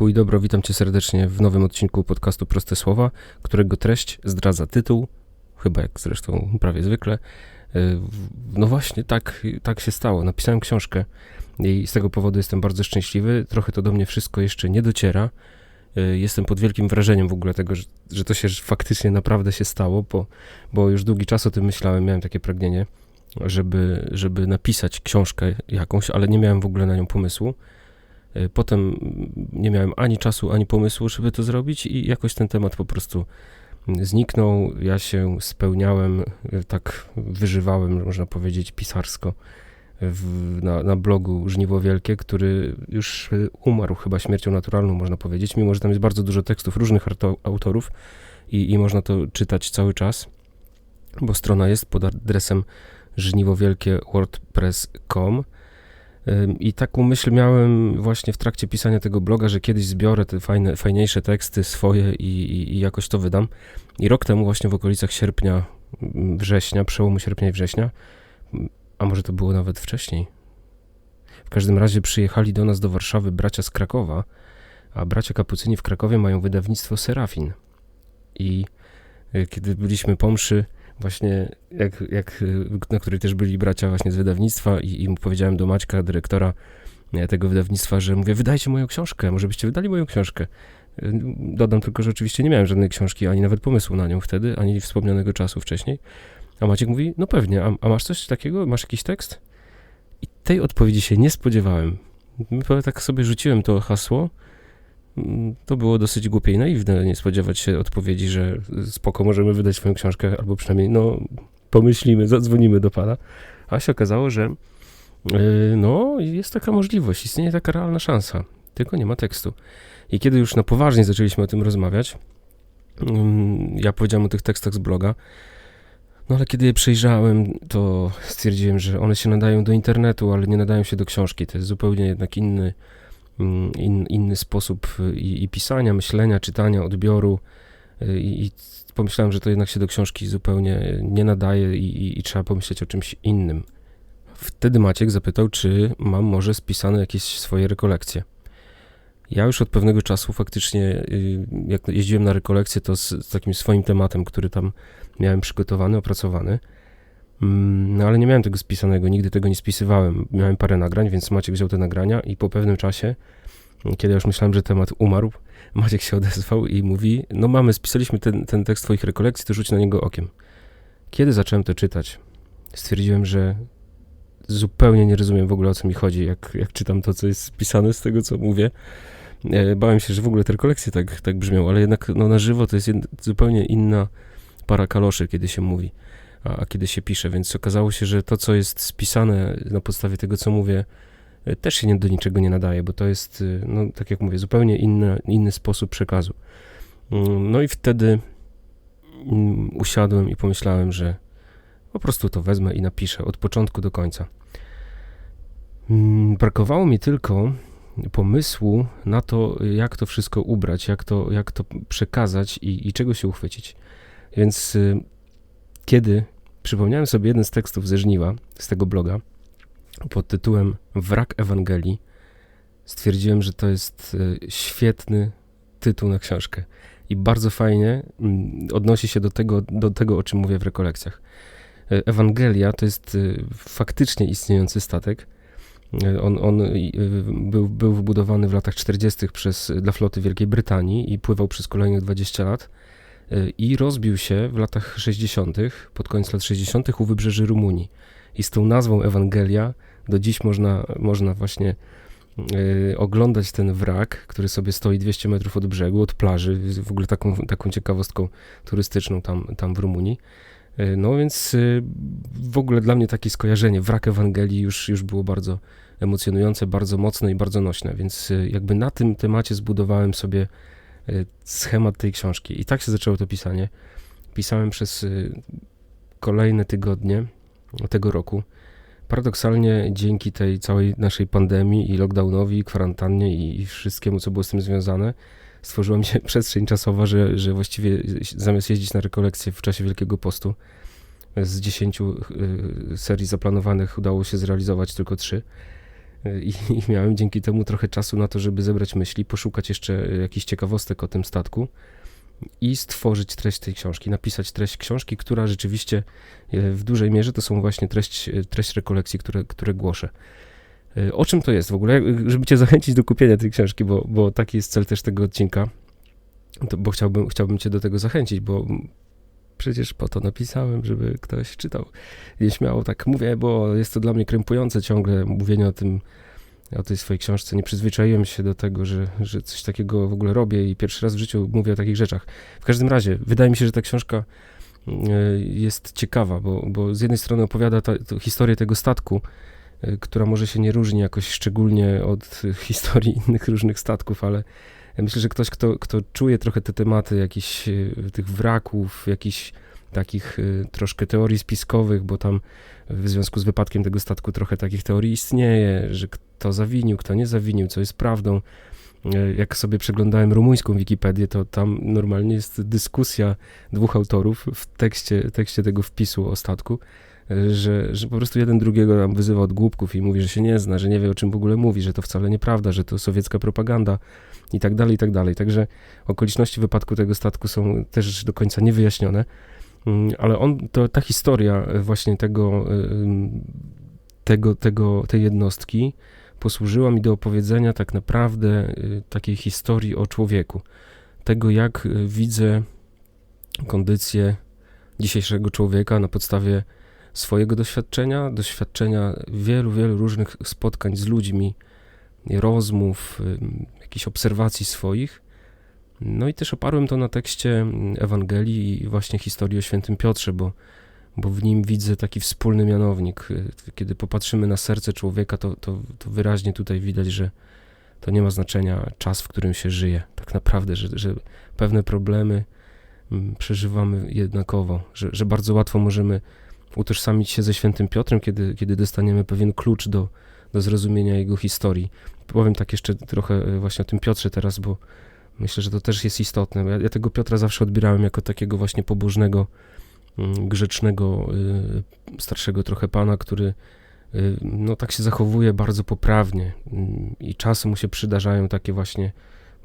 Pokój dobro, witam cię serdecznie w nowym odcinku podcastu Proste Słowa, którego treść zdradza tytuł, chyba jak zresztą prawie zwykle. Y, no właśnie, tak, tak się stało. Napisałem książkę i z tego powodu jestem bardzo szczęśliwy. Trochę to do mnie wszystko jeszcze nie dociera. Y, jestem pod wielkim wrażeniem w ogóle tego, że, że to się faktycznie naprawdę się stało, bo, bo już długi czas o tym myślałem, miałem takie pragnienie, żeby, żeby napisać książkę jakąś, ale nie miałem w ogóle na nią pomysłu. Y, potem nie miałem ani czasu, ani pomysłu, żeby to zrobić, i jakoś ten temat po prostu zniknął. Ja się spełniałem, y, tak wyżywałem, można powiedzieć, pisarsko w, na, na blogu Żniwo Wielkie, który już umarł chyba śmiercią naturalną, można powiedzieć, mimo że tam jest bardzo dużo tekstów różnych autorów i, i można to czytać cały czas, bo strona jest pod adresem żniwowielkie wordpress.com. I taką myśl miałem właśnie w trakcie pisania tego bloga, że kiedyś zbiorę te fajne, fajniejsze teksty swoje i, i, i jakoś to wydam. I rok temu właśnie w okolicach sierpnia, września, przełomu sierpnia i września, a może to było nawet wcześniej. W każdym razie przyjechali do nas do Warszawy bracia z Krakowa, a bracia kapucyni w Krakowie mają wydawnictwo Serafin. I y, kiedy byliśmy po mszy, właśnie jak, jak, na której też byli bracia właśnie z wydawnictwa i, i powiedziałem do Maćka, dyrektora e, tego wydawnictwa, że mówię, wydajcie moją książkę, może byście wydali moją książkę. E, dodam tylko, że oczywiście nie miałem żadnej książki, ani nawet pomysłu na nią wtedy, ani wspomnianego czasu wcześniej. A Maciek mówi, no pewnie, a, a masz coś takiego? Masz jakiś tekst? I tej odpowiedzi się nie spodziewałem. Tak sobie rzuciłem to hasło, to było dosyć głupie i naiwne nie spodziewać się odpowiedzi, że spoko, możemy wydać swoją książkę, albo przynajmniej, no, pomyślimy, zadzwonimy do pana. A się okazało, że yy, no, jest taka możliwość, istnieje taka realna szansa, tylko nie ma tekstu. I kiedy już na poważnie zaczęliśmy o tym rozmawiać, yy, ja powiedziałem o tych tekstach z bloga, no ale kiedy je przejrzałem, to stwierdziłem, że one się nadają do internetu, ale nie nadają się do książki. To jest zupełnie jednak inny, Mm, in, inny sposób y, i, i, pisania, myślenia, czytania, odbioru. Y, I, I, pomyślałem, że to jednak się do książki zupełnie nie nadaje i, i, trzeba pomyśleć o czymś innym. Wtedy Maciek zapytał, czy mam może spisane jakieś swoje rekolekcje. Ja już od pewnego czasu faktycznie, y, jak jeździłem na rekolekcje, to z, z takim swoim tematem, który tam miałem przygotowany, opracowany. Mm, no ale nie miałem tego spisanego, nigdy tego nie spisywałem. Miałem parę nagrań, więc Maciek wziął te nagrania i po pewnym czasie, kiedy już myślałem, że temat umarł, Maciek się odezwał i mówi, no mamy, spisaliśmy ten, ten tekst twoich rekolekcji, to rzuć na niego okiem. Kiedy zacząłem to czytać, stwierdziłem, że zupełnie nie rozumiem w ogóle o co mi chodzi, jak, jak czytam to, co jest spisane z tego, co mówię. E, bałem się, że w ogóle te rekolekcje tak, tak brzmią, ale jednak no, na żywo to jest zupełnie inna para kaloszy, kiedy się mówi a, a kiedy się pisze, więc okazało się, że to, co jest spisane na podstawie tego, co mówię, e, też się nie, do niczego nie nadaje, bo to jest, e, no, tak jak mówię, zupełnie inny, inny sposób przekazu. Mm, no i wtedy mm, usiadłem i pomyślałem, że po prostu to wezmę i napiszę od początku do końca. Mm, brakowało mi tylko pomysłu na to, jak to wszystko ubrać, jak to, jak to przekazać i, i czego się uchwycić. Więc y, kiedy przypomniałem sobie jeden z tekstów ze Żniwa, z tego bloga, pod tytułem Wrak Ewangelii, stwierdziłem, że to jest e, świetny tytuł na książkę i bardzo fajnie mm, odnosi się do tego, do tego o czym mówię w rekolekcjach. E, Ewangelia to jest e, faktycznie istniejący statek. On, on był, był wybudowany w latach 40. Przez, dla floty Wielkiej Brytanii i pływał przez kolejnych 20 lat i rozbił się w latach 60., pod koniec lat 60. u wybrzeży Rumunii. I z tą nazwą Ewangelia do dziś można, można właśnie y, oglądać ten wrak, który sobie stoi 200 metrów od brzegu, od plaży, w ogóle taką, taką ciekawostką turystyczną tam, tam w Rumunii. Y, no więc y, w ogóle dla mnie takie skojarzenie, wrak Ewangelii już, już było bardzo emocjonujące, bardzo mocne i bardzo nośne, więc jakby na tym temacie zbudowałem sobie Y, schemat tej książki. I tak się zaczęło to pisanie. Pisałem przez y, kolejne tygodnie tego roku. Paradoksalnie dzięki tej całej naszej pandemii i lockdownowi, kwarantannie i, i wszystkiemu, co było z tym związane, stworzyła mi się przestrzeń czasowa, że, że właściwie zamiast jeździć na rekolekcje w czasie Wielkiego Postu, z dziesięciu y, serii zaplanowanych udało się zrealizować tylko trzy. I, i miałem dzięki temu trochę czasu na to, żeby zebrać myśli, poszukać jeszcze jakichś ciekawostek o tym statku i stworzyć treść tej książki, napisać treść książki, która rzeczywiście e, w dużej mierze to są właśnie treść, treść rekolekcji, które, które głoszę. O czym to jest w ogóle? Żeby cię zachęcić do kupienia tej książki, bo, bo taki jest cel też tego odcinka, to, bo chciałbym, chciałbym cię do tego zachęcić, bo przecież po to napisałem, żeby ktoś czytał. Nieśmiało tak mówię, bo jest to dla mnie krępujące ciągle mówienie o tym, o tej swojej książce. Nie przyzwyczaiłem się do tego, że, że coś takiego w ogóle robię i pierwszy raz w życiu mówię o takich rzeczach. W każdym razie, wydaje mi się, że ta książka e, jest ciekawa, bo, bo z jednej strony opowiada ta, historię tego statku, e, która może się nie różni jakoś szczególnie od historii innych różnych statków, ale myślę, że ktoś, kto, kto czuje trochę te tematy jakichś e, tych wraków, jakichś takich troszkę teorii spiskowych, bo tam w związku z wypadkiem tego statku trochę takich teorii istnieje, że kto zawinił, kto nie zawinił, co jest prawdą. E, jak sobie przeglądałem rumuńską Wikipedię, to tam normalnie jest dyskusja dwóch autorów w tekście, tekście tego wpisu o statku, e, że, że po prostu jeden drugiego tam wyzywa od głupków i mówi, że się nie zna, że nie wie o czym w ogóle mówi, że to wcale nieprawda, że to sowiecka propaganda i tak dalej, i tak dalej. Także okoliczności wypadku tego statku są też do końca niewyjaśnione. Mm, ale on, to, ta historia właśnie tego, tego, tego, tej jednostki posłużyła mi do opowiedzenia tak naprawdę y, takiej historii o człowieku. Tego, jak y, widzę kondycję dzisiejszego człowieka na podstawie swojego doświadczenia, doświadczenia wielu, wielu różnych spotkań z ludźmi, rozmów, jakichś obserwacji swoich no i też oparłem to na tekście Ewangelii i właśnie historii o świętym Piotrze, bo, bo w nim widzę taki wspólny mianownik. Kiedy popatrzymy na serce człowieka, to, to, to wyraźnie tutaj widać, że to nie ma znaczenia czas, w którym się żyje. Tak naprawdę, że, że pewne problemy przeżywamy jednakowo, że, że bardzo łatwo możemy utożsamić się ze świętym Piotrem, kiedy, kiedy dostaniemy pewien klucz do, do zrozumienia jego historii. Powiem tak jeszcze trochę e, właśnie o tym Piotrze teraz, bo Myślę, że to też jest istotne. Ja, ja tego Piotra zawsze odbierałem jako takiego właśnie pobożnego, mm, grzecznego, y, starszego trochę pana, który y, no tak się zachowuje bardzo poprawnie mm, i czasem mu się przydarzają takie właśnie,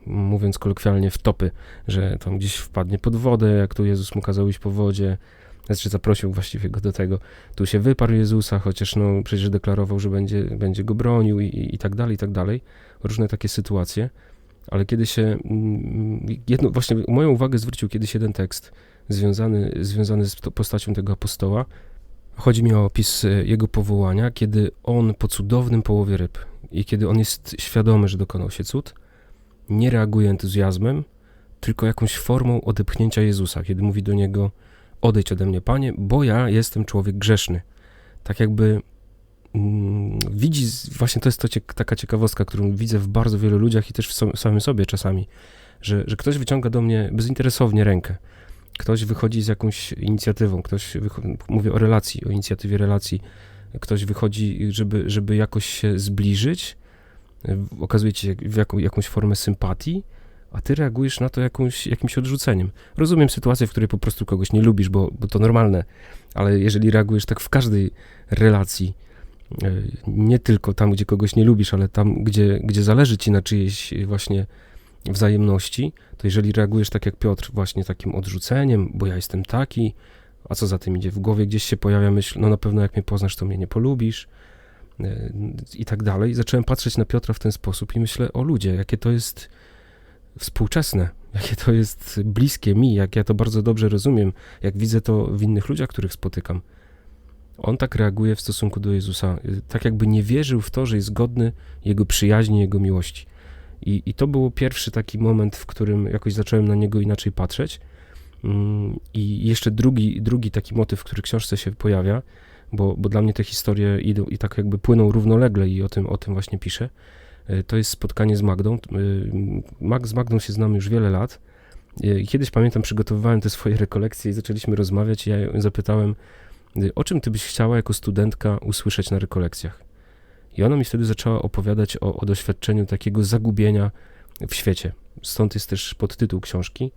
mówiąc kolokwialnie, wtopy, że tam gdzieś wpadnie pod wodę, jak tu Jezus mu kazał iść po wodzie, znaczy zaprosił właściwie go do tego. Tu się wyparł Jezusa, chociaż no przecież deklarował, że będzie, będzie go bronił i, i, i tak dalej, i tak dalej. Różne takie sytuacje ale kiedy się, mm, jedno, właśnie moją uwagę zwrócił kiedyś jeden tekst związany, związany z postacią tego apostoła. Chodzi mi o opis e, jego powołania, kiedy on po cudownym połowie ryb i kiedy on jest świadomy, że dokonał się cud, nie reaguje entuzjazmem, tylko jakąś formą odepchnięcia Jezusa, kiedy mówi do niego: Odejdź ode mnie, panie, bo ja jestem człowiek grzeszny. Tak jakby Mm, widzi, właśnie to jest to ciek taka ciekawostka, którą widzę w bardzo wielu ludziach i też w, so samym sobie czasami, że, że ktoś wyciąga do mnie bezinteresownie rękę. Ktoś wychodzi z jakąś inicjatywą, ktoś, mówię o relacji, o inicjatywie relacji, ktoś wychodzi, żeby, żeby jakoś się zbliżyć, okazuje ci w jaką, jakąś formę sympatii, a ty reagujesz na to jakąś, jakimś odrzuceniem. Rozumiem sytuację, w której po prostu kogoś nie lubisz, bo, bo to normalne, ale jeżeli reagujesz tak w każdej relacji, E, nie tylko tam, gdzie kogoś nie lubisz, ale tam, gdzie, gdzie zależy ci na czyjejś właśnie wzajemności, to jeżeli reagujesz tak jak Piotr, właśnie takim odrzuceniem, bo ja jestem taki, a co za tym idzie, w głowie gdzieś się pojawia myśl, no na pewno jak mnie poznasz, to mnie nie polubisz e, i tak dalej. Zacząłem patrzeć na Piotra w ten sposób i myślę, o ludzie, jakie to jest współczesne, jakie to jest bliskie mi, jak ja to bardzo dobrze rozumiem, jak widzę to w innych ludziach, których spotykam. On tak reaguje w stosunku do Jezusa, tak jakby nie wierzył w to, że jest godny Jego przyjaźni, Jego miłości. I, I to był pierwszy taki moment, w którym jakoś zacząłem na niego inaczej patrzeć. Mm, I jeszcze drugi, drugi taki motyw, który w książce się pojawia, bo, bo dla mnie te historie idą i tak jakby płyną równolegle i o tym, o tym właśnie piszę, to jest spotkanie z Magdą. Y, z Magdą się znamy już wiele lat. Kiedyś pamiętam, przygotowywałem te swoje rekolekcje i zaczęliśmy rozmawiać i ja ją zapytałem, o czym ty byś chciała jako studentka usłyszeć na rekolekcjach? I ona mi wtedy zaczęła opowiadać o, o doświadczeniu takiego zagubienia w świecie. Stąd jest też podtytuł książki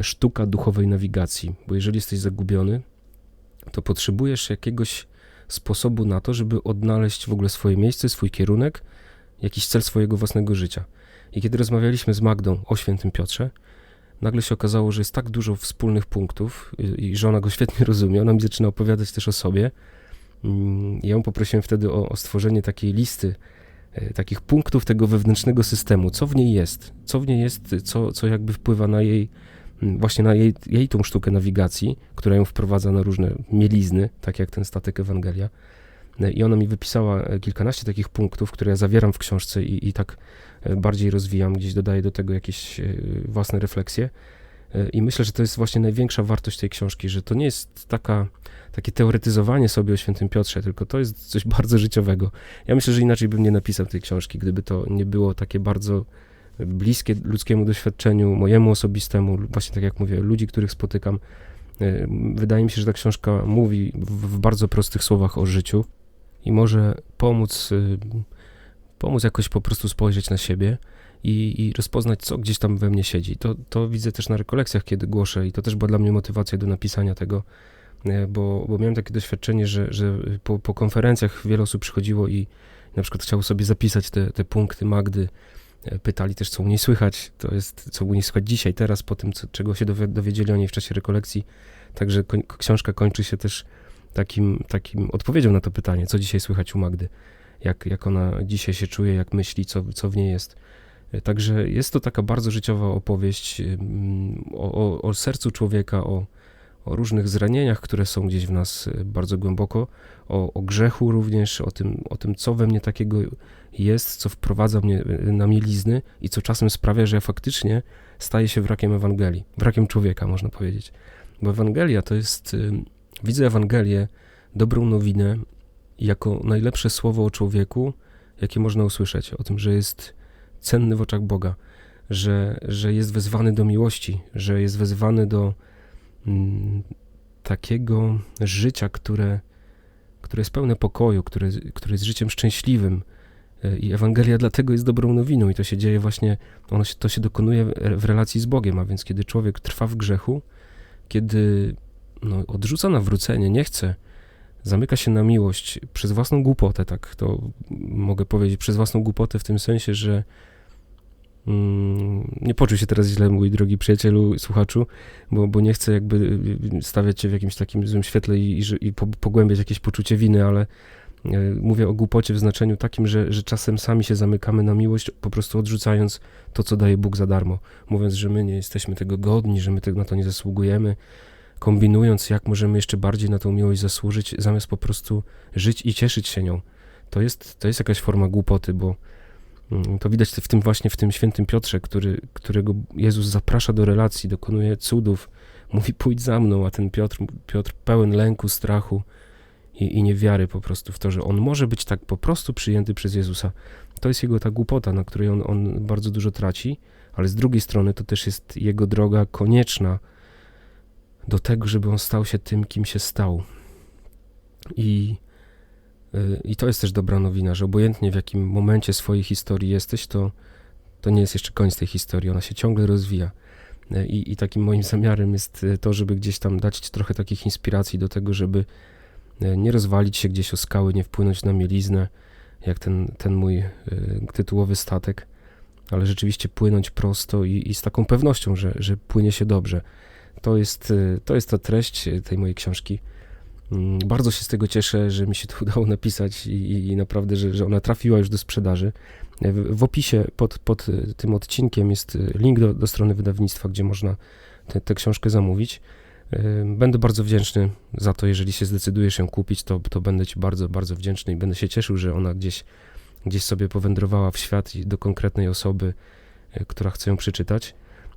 Sztuka duchowej nawigacji, bo jeżeli jesteś zagubiony, to potrzebujesz jakiegoś sposobu na to, żeby odnaleźć w ogóle swoje miejsce, swój kierunek, jakiś cel swojego własnego życia. I kiedy rozmawialiśmy z Magdą o świętym Piotrze, nagle się okazało, że jest tak dużo wspólnych punktów i że ona go świetnie rozumie. Ona mi zaczyna opowiadać też o sobie. Mm, ja ją poprosiłem wtedy o, o stworzenie takiej listy e, takich punktów tego wewnętrznego systemu, co w niej jest, co w niej jest, co, co jakby wpływa na jej, mm, właśnie na jej, jej tą sztukę nawigacji, która ją wprowadza na różne mielizny, tak jak ten statek Ewangelia. E, I ona mi wypisała e, kilkanaście takich punktów, które ja zawieram w książce i, i tak bardziej rozwijam, gdzieś dodaję do tego jakieś własne refleksje. I myślę, że to jest właśnie największa wartość tej książki, że to nie jest taka, takie teoretyzowanie sobie o świętym Piotrze, tylko to jest coś bardzo życiowego. Ja myślę, że inaczej bym nie napisał tej książki, gdyby to nie było takie bardzo bliskie ludzkiemu doświadczeniu, mojemu osobistemu, właśnie tak jak mówię, ludzi, których spotykam. E, wydaje mi się, że ta książka mówi w, bardzo prostych słowach o życiu i może pomóc, y, pomóc jakoś po prostu spojrzeć na siebie i, i rozpoznać, co gdzieś tam we mnie siedzi. To, to widzę też na rekolekcjach, kiedy głoszę i to też była dla mnie motywacja do napisania tego, e, bo, bo miałem takie doświadczenie, że, że po, po konferencjach wiele osób przychodziło i na przykład chciało sobie zapisać te, te punkty Magdy, e, pytali też, co u niej słychać, to jest, co u niej słychać dzisiaj, teraz, po tym, co, czego się dowiedzieli o niej w czasie rekolekcji. Także koń, książka kończy się też takim, takim odpowiedzią na to pytanie, co dzisiaj słychać u Magdy, jak, jak ona dzisiaj się czuje, jak myśli, co, co w niej jest. Także jest to taka bardzo życiowa opowieść o, o, o sercu człowieka, o, o, różnych zranieniach, które są gdzieś w nas y, bardzo głęboko, o, o, grzechu również, o tym, o tym, co we mnie takiego jest, co wprowadza mnie y, na mielizny i co czasem sprawia, że ja faktycznie staję się wrakiem Ewangelii, wrakiem człowieka, można powiedzieć. Bo Ewangelia to jest, y, widzę Ewangelię, dobrą nowinę, jako najlepsze słowo o człowieku, jakie można usłyszeć, o tym, że jest cenny w oczach Boga, że, że jest wezwany do miłości, że jest wezwany do mm, takiego życia, które, które jest pełne pokoju, które, które jest życiem szczęśliwym. E, I Ewangelia dlatego jest dobrą nowiną, i to się dzieje właśnie, ono się, to się dokonuje w relacji z Bogiem, a więc kiedy człowiek trwa w grzechu, kiedy no, odrzuca nawrócenie, nie chce, zamyka się na miłość przez własną głupotę, tak to mogę powiedzieć, przez własną głupotę w tym sensie, że mm, nie poczuj się teraz źle, mój drogi przyjacielu, słuchaczu, bo, bo nie chcę jakby y, stawiać cię w jakimś takim złym świetle i, i, i pogłębiać jakieś poczucie winy, ale e, mówię o głupocie w znaczeniu takim, że, że czasem sami się zamykamy na miłość, po prostu odrzucając to, co daje Bóg za darmo, mówiąc, że my nie jesteśmy tego godni, że my na to nie zasługujemy, kombinując, jak możemy jeszcze bardziej na tą miłość zasłużyć, zamiast po prostu żyć i cieszyć się nią. To jest, to jest jakaś forma głupoty, bo mm, to widać w tym właśnie w tym świętym Piotrze, który, którego Jezus zaprasza do relacji, dokonuje cudów, mówi pójdź za mną, a ten Piotr, Piotr pełen lęku, strachu i, i niewiary po prostu w to, że on może być tak po prostu przyjęty przez Jezusa. To jest jego ta głupota, na której on, on bardzo dużo traci, ale z drugiej strony to też jest jego droga konieczna, do tego, żeby on stał się tym, kim się stał. I, y, i to jest też dobra nowina, że obojętnie w jakim momencie swojej historii jesteś, to, to nie jest jeszcze koniec tej historii, ona się ciągle rozwija. Y, I, I takim moim zamiarem jest y, to, żeby gdzieś tam dać ci trochę takich inspiracji do tego, żeby nie rozwalić się gdzieś o skały, nie wpłynąć na mieliznę, jak ten, ten mój tytułowy statek, ale rzeczywiście płynąć prosto i, i z taką pewnością, że, że płynie się dobrze to jest, y, to jest ta treść tej mojej książki. Mm, bardzo się z tego cieszę, że mi się to udało napisać i, i naprawdę, że, że ona trafiła już do sprzedaży. W, w opisie pod, pod y, tym odcinkiem jest y, link do, do strony wydawnictwa, gdzie można tę książkę zamówić. Będę bardzo wdzięczny za to, jeżeli się zdecydujesz ją kupić, to, to będę Ci bardzo, bardzo wdzięczny i będę się cieszył, że ona gdzieś, gdzieś sobie powędrowała w świat i do konkretnej osoby, która chce ją przeczytać.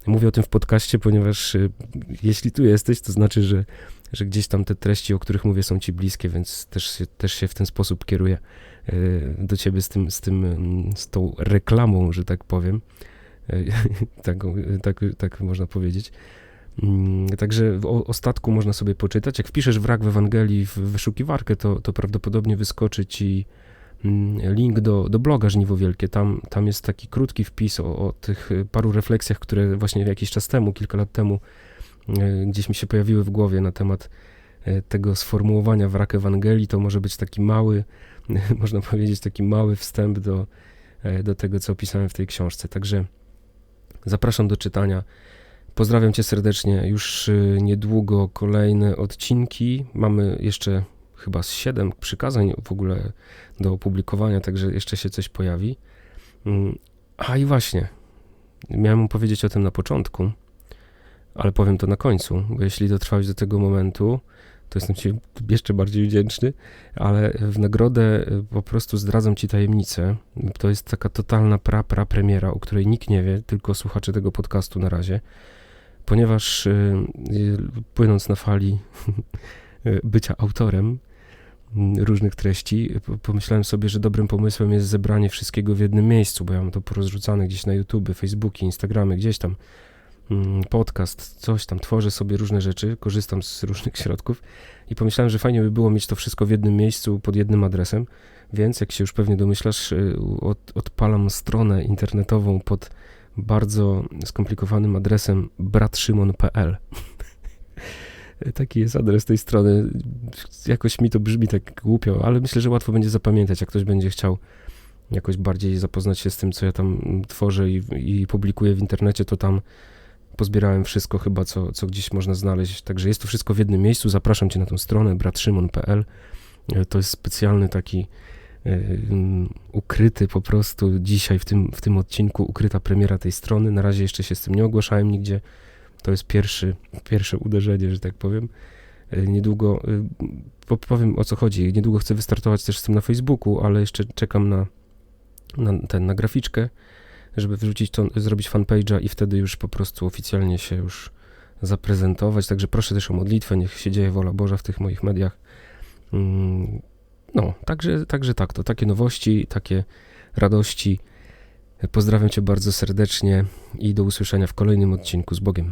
Mówię o tym w podcaście, ponieważ y, jeśli tu jesteś, to znaczy, że, że gdzieś tam te treści, o których mówię, są ci bliskie, więc też się, też się w ten sposób kieruję y, do ciebie z tym, z tym, mm, z tą reklamą, że tak powiem. tak, tak, tak można powiedzieć. Mm, także o, o statku można sobie poczytać. Jak wpiszesz wrak w Ewangelii w wyszukiwarkę, to, to prawdopodobnie wyskoczy ci link do, do bloga Żniwo Wielkie. Tam, tam jest taki krótki wpis o, o tych paru refleksjach, które właśnie jakiś czas temu, kilka lat temu, e, gdzieś mi się pojawiły w głowie na temat e, tego sformułowania wrak Ewangelii, to może być taki mały, można powiedzieć, taki mały wstęp do, do tego, co opisałem w tej książce. Także zapraszam do czytania. Pozdrawiam Cię serdecznie. Już niedługo kolejne odcinki. Mamy jeszcze chyba z siedem przykazań w ogóle do opublikowania, także jeszcze się coś pojawi. Mm, a i właśnie, miałem powiedzieć o tym na początku, ale powiem to na końcu, bo jeśli dotrwałeś do tego momentu, to jestem Ci jeszcze bardziej wdzięczny, ale w nagrodę y, po prostu zdradzam Ci tajemnicę. To jest taka totalna pra, pra premiera, o której nikt nie wie, tylko słuchacze tego podcastu na razie, ponieważ yy, płynąc na fali bycia autorem, różnych treści, pomyślałem sobie, że dobrym pomysłem jest zebranie wszystkiego w jednym miejscu, bo ja mam to porozrzucane gdzieś na YouTube, Facebooki, Instagramy, gdzieś tam mm, podcast, coś tam, tworzę sobie różne rzeczy, korzystam z różnych środków i pomyślałem, że fajnie by było mieć to wszystko w jednym miejscu, pod jednym adresem, więc jak się już pewnie domyślasz, y, od, odpalam stronę internetową pod bardzo skomplikowanym adresem bratszymon.pl Taki jest adres tej strony. Jakoś mi to brzmi tak głupio, ale myślę, że łatwo będzie zapamiętać, jak ktoś będzie chciał jakoś bardziej zapoznać się z tym, co ja tam tworzę i, i publikuję w internecie, to tam pozbierałem wszystko chyba, co, co gdzieś można znaleźć. Także jest to wszystko w jednym miejscu. Zapraszam cię na tą stronę bratszymon.pl. To jest specjalny taki y, ukryty po prostu dzisiaj w tym, w tym odcinku, ukryta premiera tej strony. Na razie jeszcze się z tym nie ogłaszałem nigdzie. To jest pierwszy, pierwsze uderzenie, że tak powiem. E, niedługo, e, powiem o co chodzi, niedługo chcę wystartować też z tym na Facebooku, ale jeszcze czekam na, na, ten, na graficzkę, żeby wrzucić to, zrobić fanpage'a i wtedy już po prostu oficjalnie się już zaprezentować. Także proszę też o modlitwę, niech się dzieje wola Boża w tych moich mediach. Mm, no, także, także tak, to takie nowości, takie radości. Pozdrawiam Cię bardzo serdecznie i do usłyszenia w kolejnym odcinku z Bogiem.